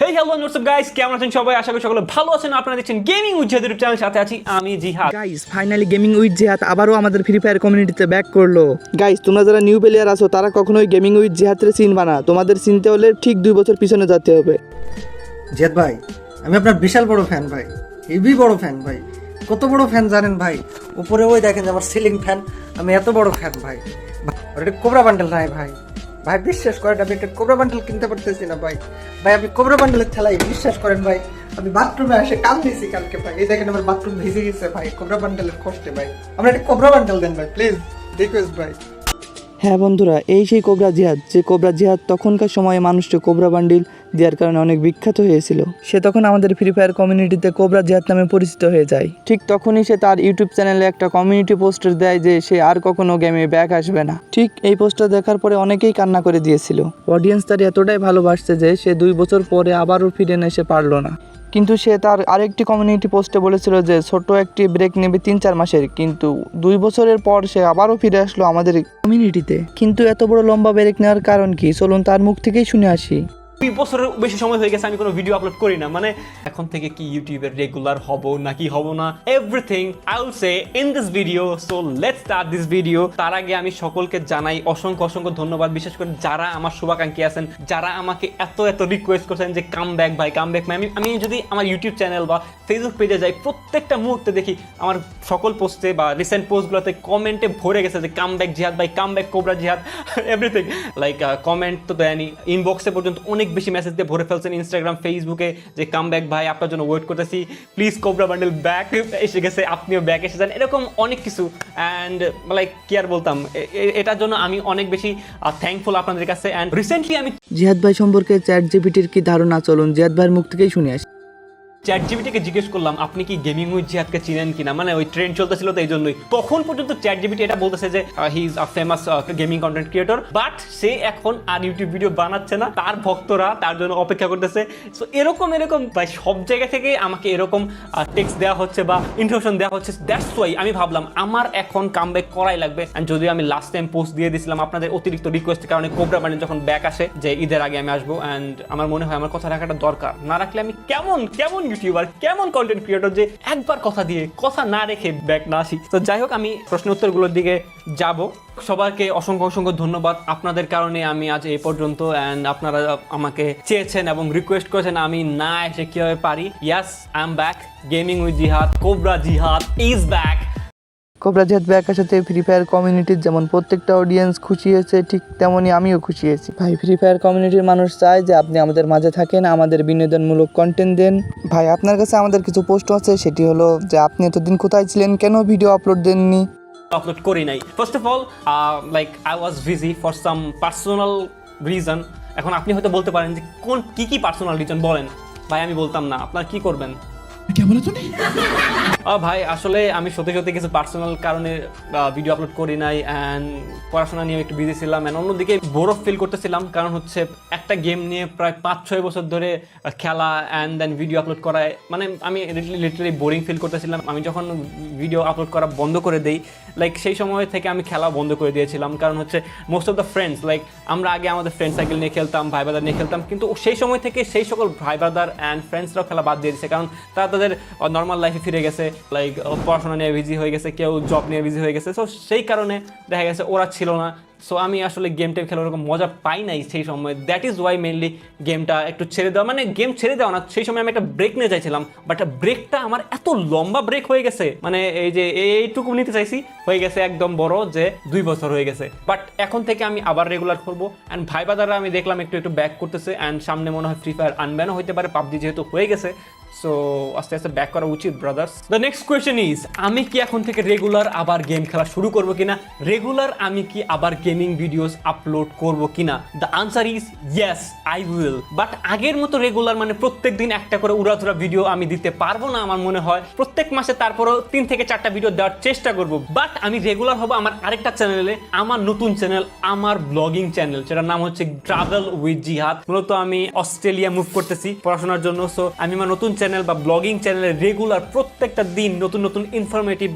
Hey hello নোটসঅপ guys কেমন আছেন সবাই? আশা করি সকলে ভালো আছেন। আপনারা দেখছেন গেমিং উইথ উজ্জাদ ইউটিউব চ্যানেল সাথে আছি আমি জিহাদ। Guys finally gaming with Jihad আবারও আমাদের ফ্রি ফায়ার কমিউনিটিতে ব্যাক করল। গাইস তোমরা যারা নিউ প্লেয়ার আছো তারা কখনোই গেমিং উইথ জেহাদের চিনবা না তোমাদের চিনতে হলে ঠিক দুই বছর পিছনে যেতে হবে। জেদ ভাই আমি আপনার বিশাল বড় ফ্যান ভাই। হেভি বড় ফ্যান ভাই। কত বড় ফ্যান জানেন ভাই? উপরে ওই দেখেন যে আমার সিলিং ফ্যান আমি এত বড় ফ্যান ভাই। আর এটা কোবরা বান্ডেল নাই ভাই। ভাই, বিশ্বাস করেন, আমি একটা কোবরা বান্ডেল কিনতে পারতেছি না ভাই। ভাই, আমি কোবরা বান্ডেলের ঠেলাই বিশ্বাস করেন ভাই, আমি বাথরুমে এসে কাম দিয়েছি কালকে ভাই। এই দেখেন আমার বাথরুম ভিজে গেছে ভাই, কোবরা বান্ডেলের কষ্টে ভাই। আমার একটা কোবরা বান্ডেল দেন ভাই প্লিজ রিকোয়েস্ট ভাই। হ্যাঁ বন্ধুরা, এই সেই কোবরা জিহাদ, যে কোবরা জিহাদ তখনকার সময়ে মানুষকে কোবরা বান্ডিল দেওয়ার কারণে অনেক বিখ্যাত হয়েছিল। সে তখন আমাদের ফ্রি ফায়ার কমিউনিটিতে কোবরা জিহাদ নামে পরিচিত হয়ে যায়। ঠিক তখনই সে তার ইউটিউব চ্যানেলে একটা কমিউনিটি পোস্টার দেয় যে সে আর কখনো গেমে ব্যাক আসবে না। ঠিক এই পোস্টার দেখার পরে অনেকেই কান্না করে দিয়েছিল। অডিয়েন্স তার এতটাই ভালোবাসছে যে সে দুই বছর পরে আবারও ফিরে না এসে পারল না। কিন্তু সে তার আরেকটি কমিউনিটি পোস্টে বলেছিল যে ছোট একটি ব্রেক নেবে তিন চার মাসের কিন্তু দুই বছরের পর সে আবারও ফিরে আসলো আমাদের কমিউনিটিতে কিন্তু এত বড় লম্বা ব্রেক নেওয়ার কারণ কি? চলুন তার মুখ থেকেই শুনে আসি। দুই বছরের বেশি সময় হয়ে গেছে, আমি কোনো ভিডিও আপলোড করি না। মানে এখন থেকে কি ইউটিউবের রেগুলার হব নাকি হব না? Everything I will say in this video so let's start this video তার আগে আমি সকলকে জানাই অসংখ্য অসংখ্য ধন্যবাদ। বিশেষ করে যারা আমার শুভাকাঙ্ক্ষী আছেন, যারা আমাকে এত এত রিকোয়েস্ট করছেন যে কাম ব্যাক ভাই কাম ব্যাক আমি আমি যদি আমার ইউটিউব চ্যানেল বা ফেসবুক পেজে যাই, প্রত্যেকটা মুহূর্তে দেখি আমার সকল পোস্টে বা রিসেন্ট পোস্টগুলোতে কমেন্টে ভরে গেছে যে কাম ব্যাক জিহাদ ভাই come back Cobra Jihad. Everything like comment তো দেয়নি ইনবক্সে পর্যন্ত অনেক বেশি মেসেজ দিয়ে ভরে ফেলছেন ইনস্টাগ্রাম ফেসবুকে যে কাম ব্যাক ভাই, আপনার জন্য ওয়েট করতেছি। প্লিজ কোবরা বান্ডেল ব্যাক এসে গেছে, আপনিও ব্যাক এসে যান এরকম অনেক কিছু। অ্যান্ড লাইক কি আর বলতাম? এটার জন্য আমি অনেক বেশি থ্যাঙ্কফুল আপনাদের কাছে। অ্যান্ড রিসেন্টলি আমি জিহাদ ভাই সম্পর্কে চ্যাট জিপিটির কি ধারণা? চলুন জিহাদ ভাইয়ের মুখ থেকেই শুনে আসি। চ্যাট জিবিটিকে জিজ্ঞেস করলাম, আপনি কি গেমিং উইথ জিহাদকে চিনেন কিনা? মানে ওই ট্রেন্ড চলতেছিল তো এই জন্যই তখন পর্যন্ত চ্যাট জিবিটি এটা বলতেছে যে he is a famous gaming content creator but সে এখন আর ইউটিউব ভিডিও বানাচ্ছে না। তার ভক্তরা তার জন্য অপেক্ষা করতেছে। সো এরকম এরকম, ভাই, সব জায়গা থেকে আমাকে এরকম টেক্সট দেওয়া হচ্ছে বা ইনফরমেশন দেওয়া হচ্ছে। দ্যাটস ওয়াই আমি ভাবলাম, আমার এখন কাম ব্যাক করাই লাগবে। অ্যান্ড যদিও আমি লাস্ট টাইম পোস্ট দিয়ে দিয়েছিলাম আপনাদের অতিরিক্ত রিকোয়েস্টের কারণে কোবরা বান্ডেল যখন ব্যাক আসে, যে ঈদের আগে আমি আসব অ্যান্ড আমার মনে হয় আমার কথা রাখাটা দরকার। না রাখলে আমি কেমন কেমন ইউটিউবার, কেমন কন্টেন্ট ক্রিয়েটর যে একবার কথা দিয়ে, কথা না রেখে ব্যাক না আসি। তো যাই হোক, আমি প্রশ্ন উত্তরগুলোর দিকে যাব। সবাইকে অসংখ্য অসংখ্য ধন্যবাদ। আপনাদের কারণে আমি আজ এই পর্যন্ত অ্যান্ড আপনারা আমাকে চেয়েছেন এবং রিকোয়েস্ট করেছেন আমি না এসে কীভাবে পারি। Yes I am back gaming with Jihad Cobra Jihad is back Cobra Jihad back আসাতে ফ্রি ফায়ার কমিউনিটির যেমন প্রত্যেকটা অডিয়েন্স খুশি হয়েছে ঠিক তেমনই আমিও খুশি হয়েছি। ভাই ফ্রি ফায়ার কমিউনিটির মানুষ চায় যে আপনি আমাদের মাঝে থাকেন আমাদের বিনোদনমূলক কন্টেন্ট দেন। ভাই আপনার কাছে আমাদের কিছু পোস্ট আছে সেটি হলো যে আপনি এতদিন কোথায় ছিলেন? কেন ভিডিও আপলোড দেননি? আপলোড করি নাই। First of all like I was busy for some personal reason এখন আপনি হয়তো বলতে পারেন যে কোন কি কি পার্সোনাল রিজন বলেন? ভাই আমি বলতাম না। আপনার কি করবেন? আহ, ভাই, আসলে আমি সত্যি সত্যি কিছু পার্সোনাল কারণে ভিডিও আপলোড করি নাই অ্যান্ড পড়াশোনা নিয়ে একটু বিজি ছিলাম অ্যান্ড অন্যদিকে বোরও ফিল করতেছিলাম। কারণ হচ্ছে একটা গেম নিয়ে প্রায় পাঁচ ছয় বছর ধরে খেলা অ্যান্ড দেন ভিডিও আপলোড করায় মানে আমি লিটারালি বোরিং ফিল করতেছিলাম। আমি যখন ভিডিও আপলোড করা বন্ধ করে দিই লাইক সেই সময় থেকে আমি খেলা বন্ধ করে দিয়েছিলাম। কারণ হচ্ছে most of the friends like আমরা আগে আমাদের ফ্রেন্ড সাইকেল নিয়ে খেলতাম, ভাই ব্রাদার নিয়ে খেলতাম, কিন্তু সেই সময় থেকে সেই সকল ভাই ব্রাদার অ্যান্ড ফ্রেন্ডসরাও খেলা বাদ দিয়ে দিচ্ছে কারণ তারা তাদের নর্মাল লাইফে ফিরে গেছে। লাইক পড়াশোনা নিয়ে বিজি হয়ে গেছে, কেউ জব নিয়ে বিজি হয়ে গেছে। সো সেই কারণে দেখা গেছে ওরা ছিল না। সো আমি আসলে গেম টেম খেলার ওরকম মজা পাই নাই সেই সময়। দ্যাট ইজ ওয়াই মেনলি গেমটা একটু ছেড়ে দেওয়া। মানে গেম ছেড়ে দেওয়া না, সেই সময় আমি একটা ব্রেক নিয়ে চাইছিলাম। বাট ব্রেকটা আমার এত লম্বা ব্রেক হয়ে গেছে। মানে এই যে এইটুকু নিতে চাইছি, হয়ে গেছে একদম বড় যে দুই বছর হয়ে গেছে। বাট এখন থেকে আমি আবার রেগুলার করব অ্যান্ড ভাই বাদাররা আমি দেখলাম একটু একটু ব্যাক করতেছে। অ্যান্ড সামনে মনে হয় ফ্রি ফায়ার আনব্যানও হতে পারে। পাবজি যেহেতু হয়ে গেছে। সো আস্তে আস্তে ব্যাক করা উচিত brothers the next question is আমি কি এখন থেকে রেগুলার আবার গেম খেলা শুরু করব কিনা? রেগুলার আমি কি আবার গেমিং ভিডিওস আপলোড করব কিনা? The answer is yes I will but আগের মতো রেগুলার মানে প্রত্যেক দিন একটা করে উড়াধুরা ভিডিও আমি দিতে পারব না আমার মনে হয়। প্রত্যেক মাসে তারপরও তিন থেকে চারটা ভিডিও দেওয়ার চেষ্টা করব। বাট আমি রেগুলার হব আমার আরেকটা চ্যানেলে আমার নতুন চ্যানেল আমার ব্লগিং চ্যানেল সেটার নাম হচ্ছে ট্রাভেল উইথ জিহাদ মূলত আমি অস্ট্রেলিয়া মুভ করতেছি পড়াশোনার জন্য। সো আমি আমার নতুন চ্যানেল বা ব্লগিং চ্যানেলে রেগুলার প্রত্যেকটা দিন নতুন নতুন ইনফরমেটিভ